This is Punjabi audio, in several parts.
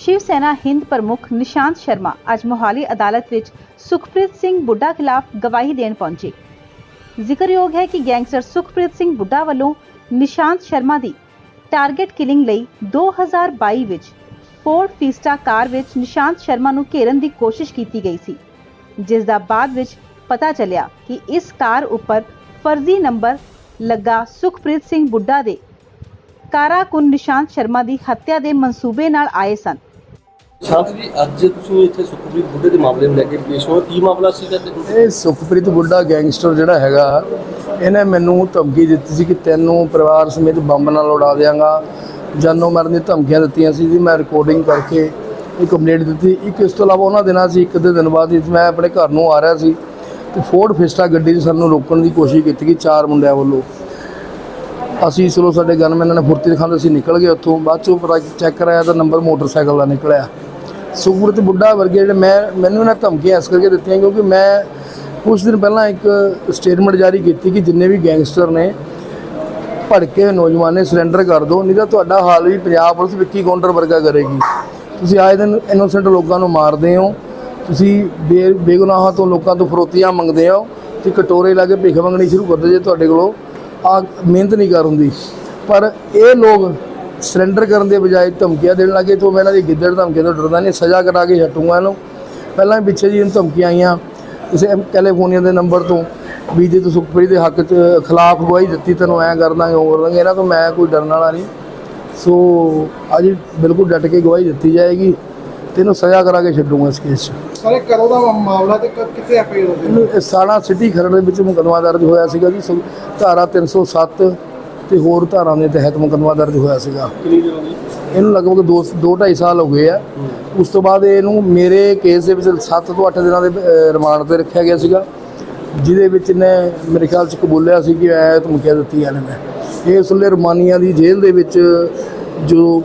ਸ਼ਿਵ ਸੈਨਾ ਹਿੰਦ ਪ੍ਰਮੁੱਖ ਨਿਸ਼ਾਂਤ ਸ਼ਰਮਾ ਅੱਜ ਮੋਹਾਲੀ ਅਦਾਲਤ ਵਿੱਚ ਸੁਖਪ੍ਰੀਤ ਸਿੰਘ ਬੁੱਢਾ ਖਿਲਾਫ ਗਵਾਹੀ ਦੇਣ ਪਹੁੰਚੇ। ਜ਼ਿਕਰਯੋਗ ਹੈ ਕਿ ਗੈਂਗਸਟਰ ਸੁਖਪ੍ਰੀਤ ਸਿੰਘ ਬੁੱਢਾ ਵੱਲੋਂ ਨਿਸ਼ਾਂਤ ਸ਼ਰਮਾ ਦੀ ਟਾਰਗੇਟ ਕਿਲਿੰਗ ਲਈ 2022 ਵਿੱਚ ਫੋਰਡ ਫੀਸਟਾ ਕਾਰ ਵਿੱਚ ਨਿਸ਼ਾਂਤ ਸ਼ਰਮਾ ਨੂੰ ਘੇਰਨ ਦੀ ਕੋਸ਼ਿਸ਼ ਕੀਤੀ ਗਈ ਸੀ, ਜਿਸ ਦਾ ਬਾਅਦ ਵਿੱਚ ਪਤਾ ਚੱਲਿਆ ਕਿ ਇਸ ਕਾਰ ਉੱਪਰ ਫਰਜ਼ੀ ਨੰਬਰ ਲੱਗਾ ਸੁਖਪ੍ਰੀਤ ਸਿੰਘ ਬੁੱਢਾ ਦੇ ਕਾਰਾਕੁਨ ਨਿਸ਼ਾਂਤ ਸ਼ਰਮਾ ਦੀ ਹੱਤਿਆ ਦੇ ਮਨਸੂਬੇ ਨਾਲ ਆਏ ਸਨ। ਸ਼ਾਂਤ ਜੀ, ਅੱਜ ਤੁਸੀਂ ਇੱਥੇ ਸੁਖਪ੍ਰੀਤ ਬੁੱਢੇ ਦੇ ਮਾਮਲੇ ਨੂੰ ਲੈ ਕੇ ਪੇਸ਼ ਹੋਏ ਕੀ ਮਾਮਲਾ ਸੀਗਾ ਤੇ ਇਹ ਸੁਖਪ੍ਰੀਤ ਬੁੱਢਾ ਗੈਂਗਸਟਰ ਜਿਹੜਾ ਹੈਗਾ, ਇਹਨੇ ਮੈਨੂੰ ਧਮਕੀ ਦਿੱਤੀ ਸੀ ਕਿ ਤੈਨੂੰ ਪਰਿਵਾਰ ਸਮੇਤ ਬੰਬ ਨਾਲ ਉਡਾ ਦਿਆਂਗਾ। ਜਾਨੋਂ ਮਰਨ ਦੀ ਧਮਕੀਆਂ ਦਿੱਤੀਆਂ ਸੀ ਜੀ, ਮੈਂ ਰਿਕਾਰਡਿੰਗ ਕਰਕੇ ਇਹ ਕੰਪਲੇਂਟ ਦਿੱਤੀ। ਇੱਕ ਇਸ ਤੋਂ ਇਲਾਵਾ ਉਹਨਾਂ ਦਿਨਾਂ ਸੀ, ਇੱਕ ਅੱਧੇ ਦਿਨ ਬਾਅਦ ਹੀ ਮੈਂ ਆਪਣੇ ਘਰ ਨੂੰ ਆ ਰਿਹਾ ਸੀ ਤੇ ਫੋਰਡ ਫਿਸਟਾ ਗੱਡੀ 'ਚ ਸਾਨੂੰ ਰੋਕਣ ਦੀ ਕੋਸ਼ਿਸ਼ ਕੀਤੀ ਗਈ ਚਾਰ ਮੁੰਡਿਆਂ ਵੱਲੋਂ। ਅਸੀਂ ਚਲੋ ਸਾਡੇ ਗਨਮੈਨਾਂ ਨੇ ਫੁਰਤੀ ਦਿਖਾਉਂਦੇ, ਅਸੀਂ ਨਿਕਲ ਗਏ ਉੱਥੋਂ। ਬਾਅਦ ਚੋਂ ਪਤਾ ਚੈੱਕ ਕਰਾਇਆ ਤਾਂ ਨੰਬਰ ਮੋਟਰਸਾਈਕਲ ਦਾ ਨਿਕਲਿਆ। ਸੁਖਪ੍ਰੀਤ ਬੁੱਢਾ ਵਰਗੇ ਜਿਹੜੇ ਮੈਂ, ਮੈਨੂੰ ਇਹਨਾਂ ਧਮਕੀਆਂ ਇਸ ਕਰਕੇ ਦਿੱਤੀਆਂ ਕਿਉਂਕਿ ਮੈਂ ਕੁਝ ਦਿਨ ਪਹਿਲਾਂ ਇੱਕ ਸਟੇਟਮੈਂਟ ਜਾਰੀ ਕੀਤੀ ਕਿ ਜਿੰਨੇ ਵੀ ਗੈਂਗਸਟਰ ਨੇ, ਭੜਕੇ ਨੌਜਵਾਨੇ ਸਰੈਂਡਰ ਕਰ ਦਿਓ, ਨਹੀਂ ਤਾਂ ਤੁਹਾਡਾ ਹਾਲ ਵੀ ਪੰਜਾਬ ਪੁਲਿਸ ਵਿੱਕੀ ਕਾਊਂਟਰ ਵਰਗਾ ਕਰੇਗੀ। ਤੁਸੀਂ ਆਏ ਦਿਨ ਇਨੋਸੈਂਟ ਲੋਕਾਂ ਨੂੰ ਮਾਰਦੇ ਹੋ, ਤੁਸੀਂ ਬੇ, ਬੇਗੁਨਾਹਾਂ ਤੋਂ ਲੋਕਾਂ ਤੋਂ ਫਰੋਤੀਆਂ ਮੰਗਦੇ ਹੋ ਤੇ ਕਟੋਰੇ ਲਾ ਕੇ ਭਿੱਖ ਮੰਗਣੀ ਸ਼ੁਰੂ ਕਰਦੇ ਜੇ ਤੁਹਾਡੇ ਕੋਲੋਂ ਆ ਮਿਹਨਤ ਨਹੀਂ ਕਰ ਹੁੰਦੀ। ਪਰ ਇਹ ਲੋਕ ਸਰੈਂਡਰ ਕਰਨ ਦੇ ਬਜਾਏ ਧਮਕੀਆਂ ਦੇਣ ਲੱਗੇ ਤੋਂ ਮੈਂ ਇਹਨਾਂ ਦੀ ਗਿੱਦੜ ਧਮਕੀਆਂ ਤੋਂ ਡਰਦਾ ਨਹੀਂ ਸਜ਼ਾ ਕਰਾ ਕੇ ਹਟੂੰਗਾ ਇਹਨੂੰ। ਪਹਿਲਾਂ ਵੀ ਪਿੱਛੇ ਜੀ ਇਹਨੂੰ ਧਮਕੀਆਂ ਆਈਆਂ। ਕਿਸੇ ਕੈਲੀਫੋਰਨੀਆ ਦੇ ਨੰਬਰ ਤੋਂ ਵੀ ਜੇ ਤੂੰ ਸੁਖਪ੍ਰੀਤ ਦੇ ਹੱਕ 'ਚ ਖਿਲਾਫ ਗਵਾਹੀ ਦਿੱਤੀ ਤੈਨੂੰ ਐਂ ਕਰ ਦਾਂਗੇ ਉਹ ਕਰ ਦਾਂਗੇ ਇਹਨਾਂ ਤੋਂ ਮੈਂ ਕੋਈ ਡਰਨ ਵਾਲਾ ਨਹੀਂ। ਸੋ ਅੱਜ ਬਿਲਕੁਲ ਡਟ ਕੇ ਗਵਾਹੀ ਦਿੱਤੀ ਜਾਏਗੀ ਤੈਨੂੰ ਸਜ਼ਾ ਕਰਾ ਕੇ ਛੱਡੂੰਗਾ ਇਸ ਕੇਸ 'ਚ। ਸਾਰੇ ਕਰੋ ਦਾ ਮਾਮਲਾ ਤੇ ਕਿੱਥੇ ਐਫਆਈਆਰ ਇਹਨੂੰ ਇਹ ਸਾਣਾ ਸਿਟੀ ਖਰੜ ਦੇ ਵਿੱਚ ਮੁਕੱਦਮਾ ਦਰਜ ਹੋਇਆ ਸੀਗਾ ਜੀ ਧਾਰਾ 307 ਤੇ ਹੋਰ ਧਾਰਾਂ ਦੇ ਤਹਿਤ ਮੁਕੱਦਮਾ ਦਰਜ ਹੋਇਆ ਸੀਗਾ। ਕਿੰਨੀ ਦੇਰ ਹੋ ਗਈ ਇਹਨੂੰ ਲਗਭਗ 2 2 2.5 ਸਾਲ ਹੋ ਗਏ ਆ। ਉਸ ਤੋਂ ਬਾਅਦ ਇਹਨੂੰ ਮੇਰੇ ਕੇਸ ਦੇ ਵਿੱਚ 7 ਤੋਂ 8 ਦਿਨਾਂ ਦੇ ਰਿਮਾਂਡ ਤੇ ਰੱਖਿਆ ਗਿਆ ਸੀਗਾ। ਜਿਹਦੇ ਵਿੱਚ ਇਹਨੇ ਮੇਰੇ ਖਿਆਲ ਚ ਕਬੂਲਿਆ ਸੀ ਕਿ ਐ ਧਮਕੀਆਂ ਦਿੱਤੀਆਂ ਨੇ ਮੈਂ। ਇਹ ਉਸ ਵੇਲੇ ਰੁਮਾਨੀਆ ਦੀ ਜੇਲ੍ਹ ਦੇ ਵਿੱਚ ਜੋ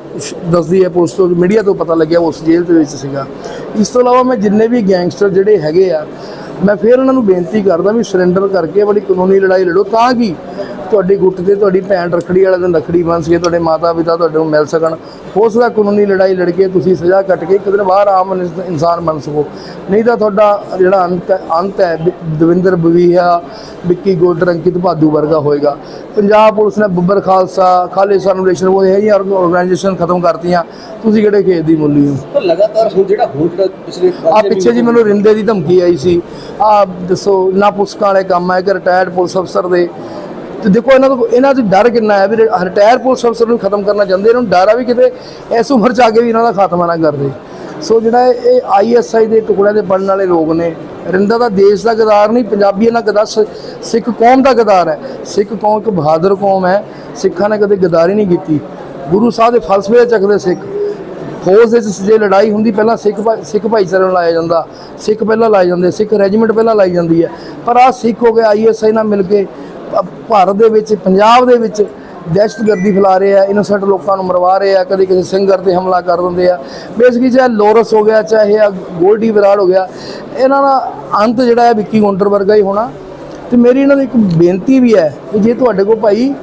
ਦੱਸਦੀ ਹੈ ਪੁਲਿਸ ਤੋਂ, ਮੀਡੀਆ ਤੋਂ ਪਤਾ ਲੱਗਿਆ ਉਸ ਜੇਲ੍ਹ ਦੇ ਵਿੱਚ ਸੀਗਾ। ਇਸ ਤੋਂ ਇਲਾਵਾ ਮੈਂ ਜਿੰਨੇ ਵੀ ਗੈਂਗਸਟਰ ਜਿਹੜੇ ਹੈਗੇ ਆ, ਮੈਂ ਫਿਰ ਉਹਨਾਂ ਨੂੰ ਬੇਨਤੀ ਕਰਦਾ ਵੀ ਸਰੈਂਡਰ ਕਰਕੇ ਬੜੀ ਕਾਨੂੰਨੀ ਲੜਾਈ ਲੜੋ ਤਾਂ ਕਿ ਤੁਹਾਡੀ ਗੁੱਟ ਤੇ ਤੁਹਾਡੀ ਭੈਣ ਰੱਖੜੀ ਵਾਲੇ ਦਿਨ ਰੱਖੜੀ ਬੰਨ ਸਕੇ ਤੁਹਾਡੇ ਮਾਤਾ ਪਿਤਾ ਤੁਹਾਡੇ ਨੂੰ ਮਿਲ ਸਕਣ। ਹੋ ਸਕਦਾ ਕਾਨੂੰਨੀ ਲੜਾਈ ਲੜ ਕੇ ਤੁਸੀਂ ਸਜ਼ਾ ਕੱਟ ਕੇ ਇੱਕ ਦਿਨ ਬਾਹਰ ਆਮ ਇਨਸ- ਇਨਸਾਨ ਬਣ ਸਕੋ। ਨਹੀਂ ਤਾਂ ਤੁਹਾਡਾ ਜਿਹੜਾ ਅੰਤ ਹੈ- ਅੰਤ ਹੈ ਦਵਿੰਦਰ ਬਵੀਆ ਵਿੱਕੀ ਗੋਲਡਰ ਅੰਕਿਤ ਭਾਦੂ ਵਰਗਾ ਹੋਏਗਾ। ਪੰਜਾਬ ਪੁਲਿਸ ਨੇ ਬੱਬਰ ਖਾਲਸਾ ਖਾਲਿਸਾ ਨੂਰੇਸ਼ਨ ਉਹ ਇਹ ਜਿਹੀਆਂ ਆਰਗੇਨਾਈਜੇਸ਼ਨ ਖਤਮ ਕਰਤੀਆਂ। ਤੁਸੀਂ ਕਿਹੜੇ ਖੇਤ ਦੀ ਮੁੱਲੀ ਹੋ? ਲਗਾਤਾਰ ਹੁਣ ਜਿਹੜਾ ਹੁਣ ਪਿਛਲੇ ਆ ਪਿੱਛੇ ਜੀ ਮੈਨੂੰ ਰਿੰਦੇ ਦੀ ਧਮਕੀ ਆਈ ਸੀ। ਆ ਦੱਸੋ ਨਾ ਪੁਸਕਾਂ ਵਾਲੇ ਕੰਮ ਹੈ ਕਿ ਰਿਟਾਇਰਡ ਪੁਲਿਸ ਅਫਸਰ ਦੇ। ਤੇ ਦੇਖੋ ਇਹਨਾਂ ਤੋਂ ਇਹਨਾਂ 'ਚ ਡਰ ਕਿੰਨਾ ਹੈ ਵੀ ਰਿਟਾਇਰ ਪੁਲਿਸ ਅਫਸਰ ਨੂੰ ਖਤਮ ਕਰਨਾ ਚਾਹੁੰਦੇ ਇਹਨਾਂ ਨੂੰ ਡਰ ਆ ਵੀ ਕਿਤੇ ਇਸ ਉਮਰ 'ਚ ਆ ਕੇ ਵੀ ਇਹਨਾਂ ਦਾ ਖਾਤਮਾ ਨਾ ਕਰਦੇ। ਸੋ ਜਿਹੜਾ ਇਹ- ਇਹ ਆਈਐਸਆਈ ਦੇ ਟੁਕੜਿਆਂ ਦੇ ਬਣਨ ਵਾਲੇ ਲੋਕ ਨੇ, ਰਿੰਦਾ ਦਾ ਦੇਸ਼ ਦਾ ਗਦਾਰ ਨਹੀਂ ਪੰਜਾਬੀ ਇਹਨਾਂ ਗਦਾ ਸਿੱਖ ਕੌਮ ਦਾ ਗਦਾਰ ਹੈ। ਸਿੱਖ ਕੌਮ ਇੱਕ ਬਹਾਦਰ ਕੌਮ ਹੈ, ਸਿੱਖਾਂ ਨੇ ਕਦੇ ਗਦਾਰੀ ਨਹੀਂ ਕੀਤੀ। ਗੁਰੂ ਸਾਹਿਬ ਦੇ ਫਲਸਫੇ ਚੱਕਦੇ ਸਿੱਖ। ਫੌਜ ਦੇ ਵਿੱਚ ਜੇ ਲੜਾਈ ਹੁੰਦੀ, ਪਹਿਲਾਂ ਸਿੱਖ ਭਾ- ਸਿੱਖ ਭਾਈਚਾਰੇ ਨੂੰ ਲਾਇਆ ਜਾਂਦਾ। ਸਿੱਖ ਪਹਿਲਾਂ ਲਾਏ ਜਾਂਦੇ, ਸਿੱਖ ਰੈਜੀਮੈਂਟ ਪਹਿਲਾਂ ਲਾਈ ਜਾਂਦੀ ਹੈ। ਪਰ ਆ ਸਿੱਖ ਹੋ ਗਿਆ ਆਈਐਸਆਈ ਨਾਲ ਮਿਲ ਕੇ ਭਾਰਤ ਦੇ ਵਿੱਚ, ਪੰਜਾਬ ਦੇ ਵਿੱਚ ਦਹਿਸ਼ਤਗਰਦੀ ਫੈਲਾ ਰਹੇ ਆ ਇਨੋਸੈਂਟ ਲੋਕਾਂ ਨੂੰ ਮਰਵਾ ਰਹੇ ਆ, ਕਦੇ ਕਿਸੇ ਸਿੰਗਰ ਤੇ ਹਮਲਾ ਕਰ ਦਿੰਦੇ ਆ। ਬੇਸਿਕਲੀ ਚਾਹੇ ਲੋਰਸ ਹੋ ਗਿਆ, ਚਾਹੇ ਗੋਲਡੀ ਵਿਰਾੜ ਹੋ ਗਿਆ, ਇਹਨਾਂ ਦਾ ਅੰਤ ਜਿਹੜਾ ਹੈ ਵਿੱਕੀ ਗੌਂਡਰ ਵਰਗਾ ਹੀ ਹੋਣਾ। ਤੇ ਮੇਰੀ ਇਹਨਾਂ ਦੀ ਇੱਕ ਬੇਨਤੀ ਵੀ ਹੈ ਕਿ ਜੇ ਤੁਹਾਡੇ ਕੋਲ ਭਾਈ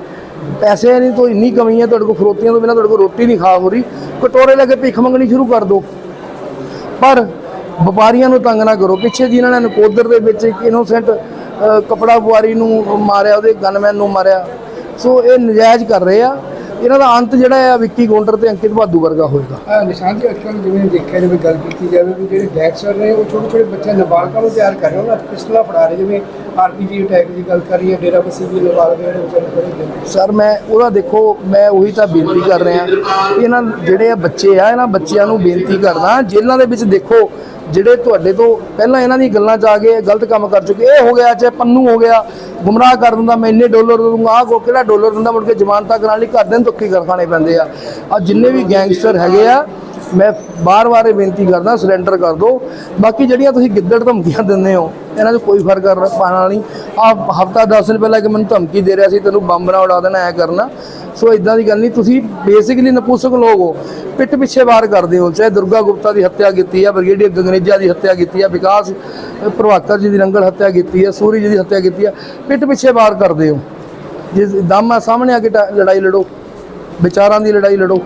ਪੈਸੇ ਨਹੀਂ ਤੋਂ ਇੰਨੀ ਕਮੀ ਹੈ, ਤੁਹਾਡੇ ਕੋਲ ਫਰੋਤੀਆਂ ਤੋਂ ਬਿਨਾਂ ਤੁਹਾਡੇ ਕੋਲ ਰੋਟੀ ਨਹੀਂ ਖਾ ਹੋ ਰਹੀ। ਕਟੋਰੇ ਲੈ ਕੇ ਭਿੱਖ ਮੰਗਣੀ ਸ਼ੁਰੂ ਕਰ ਦਿਓ। ਪਰ ਵਪਾਰੀਆਂ ਨੂੰ ਤੰਗ ਨਾ ਕਰੋ। ਪਿੱਛੇ ਜੀ ਇਹਨਾਂ ਨੇ ਨਕੋਦਰ ਦੇ ਵਿੱਚ ਇੱਕ ਇਨੋਸੈਂਟ ਕਪੜਾ ਬੁਆਰੀ ਨੂੰ ਮਾਰਿਆ, ਉਹਦੇ ਗਨਮੈਨ ਨੂੰ ਮਾਰਿਆ। ਸੋ ਇਹ ਨਜਾਇਜ਼ ਕਰ ਰਹੇ ਆ। ਇਹਨਾਂ ਦਾ ਅੰਤ ਜਿਹੜਾ ਆ, ਵਿੱਕੀ ਗੌਂਡਰ ਤੇ ਅੰਕਿਤ ਭਾਦੂ ਵਰਗਾ ਹੋਏਗਾ। ਅਹ ਨਿਸ਼ਾਨ ਜੀ ਅੱਜਕੱਲ ਜਿਵੇਂ ਦੇਖਿਆ ਜਾਵੇ, ਗੱਲ ਕੀਤੀ ਜਾਵੇ ਵੀ ਜਿਹੜੇ ਗੈਂਗਸਟਰ ਨੇ ਉਹ ਛੋਟੇ ਛੋਟੇ ਬੱਚੇ ਨਾਬਾਲਗਾਂ ਨੂੰ ਤਿਆਰ ਕਰ ਰਹੇ, ਉਹਨਾਂ ਹੱਥ ਪਿਸਤਲਾਂ ਫੜਾ ਰਹੇ, ਜਿਵੇਂ ਆਰਪੀਜੀ ਅਟੈਕ ਦੀ ਗੱਲ ਕਰੀਏ ਡੇਰਾ ਬਸੀ ਵੀ ਨਾਬਾਲਗ ਜਿਹੜੇ ਬੜੇ ਸਰ, ਮੈਂ ਉਹਦਾ ਦੇਖੋ, ਮੈਂ ਉਹੀ ਤਾਂ ਬੇਨਤੀ ਕਰ ਰਿਹਾ ਇਹਨਾਂ ਜਿਹੜੇ ਆ ਬੱਚੇ ਆ, ਇਹਨਾਂ ਬੱਚਿਆਂ ਨੂੰ ਬੇਨਤੀ ਕਰਦਾ ਜੇਲ੍ਹਾਂ ਦੇ ਵਿੱਚ ਦੇਖੋ, ਜਿਹੜੇ ਤੁਹਾਡੇ ਤੋਂ ਪਹਿਲਾਂ ਇਹਨਾਂ ਦੀ ਗੱਲਾਂ 'ਚ ਆ ਕੇ ਗਲਤ ਕੰਮ ਕਰ ਚੁੱਕੇ, ਇਹ ਹੋ ਗਿਆ, ਚਾਹੇ ਪੰਨੂ ਹੋ ਗਿਆ, ਗੁੰਮਰਾਹ ਕਰ ਦਿੰਦਾ, ਮੈਂ ਇੰਨੇ ਡਾਲਰ ਦੂੰਗਾ ਆਹ ਕੋ ਕਿਹੜਾ ਡਾਲਰ ਦਿੰਦਾ, ਮੁੜ ਕੇ ਜ਼ਮਾਨਤਾਂ ਕਰਾਉਣ ਲਈ ਘਰਦਿਆਂ ਨੂੰ ਧੋਖੇ ਕਰ ਖਾਣੇ ਪੈਂਦੇ ਆ। ਆ ਜਿੰਨੇ ਵੀ ਗੈਂਗਸਟਰ ਹੈਗੇ ਆ ਮੈਂ ਬਾਰ-ਬਾਰ ਇਹ ਬੇਨਤੀ ਕਰਦਾ ਸਰੈਂਡਰ ਕਰ ਦਿਓ। ਬਾਕੀ ਜਿਹੜੀਆਂ ਤੁਸੀਂ ਗਿੱਦੜ ਧਮਕੀਆਂ ਦਿੰਦੇ ਹੋ, ਇਹਨਾਂ 'ਚ ਕੋਈ ਫ਼ਰਕ ਕਰ ਪਾਣਾ ਨਹੀਂ। ਆ ਹਫਤਾ 10 ਦਿਨ ਪਹਿਲਾਂ ਕਿ ਮੈਨੂੰ ਧਮਕੀ ਦੇ ਰਿਹਾ ਸੀ, ਤੈਨੂੰ ਬੰਬ ਨਾਲ ਉਡਾ ਦੇਣਾ, ਐ ਕਰਨਾ। ਸੋ ਇਦਾਂ ਦੀ ਗੱਲ ਨਹੀਂ, ਤੁਸੀਂ ਬੇਸਿਕਲੀ ਨਪੂਸਕ ਲੋਕ ਹੋ। ਪਿੱਠ ਪਿੱਛੇ ਵਾਰ ਕਰਦੇ ਹੋ, ਚਾਹੇ ਦੁਰਗਾ ਗੁਪਤਾ ਦੀ ਹੱਤਿਆ ਕੀਤੀ ਆ ਬ੍ਰਿਗੇਡੀਅਰ ਗੰਗਰੇਜਾ ਦੀ ਹੱਤਿਆ ਕੀਤੀ ਆ, ਵਿਕਾਸ ਪ੍ਰਭਾਕਰ ਜੀ ਦੀ ਰੰਗਲ ਹੱਤਿਆ ਕੀਤੀ ਆ, ਸੂਰੀ ਜੀ ਦੀ ਹੱਤਿਆ ਕੀਤੀ ਆ, ਪਿੱਠ ਪਿੱਛੇ ਵਾਰ ਕਰਦੇ ਹੋ। ਜੇ ਦਮ ਆ, ਸਾਹਮਣੇ ਆ ਕੇ ਲੜਾਈ ਲੜੋ। ਵਿਚਾਰਾਂ ਦੀ ਲੜਾਈ ਲੜੋ।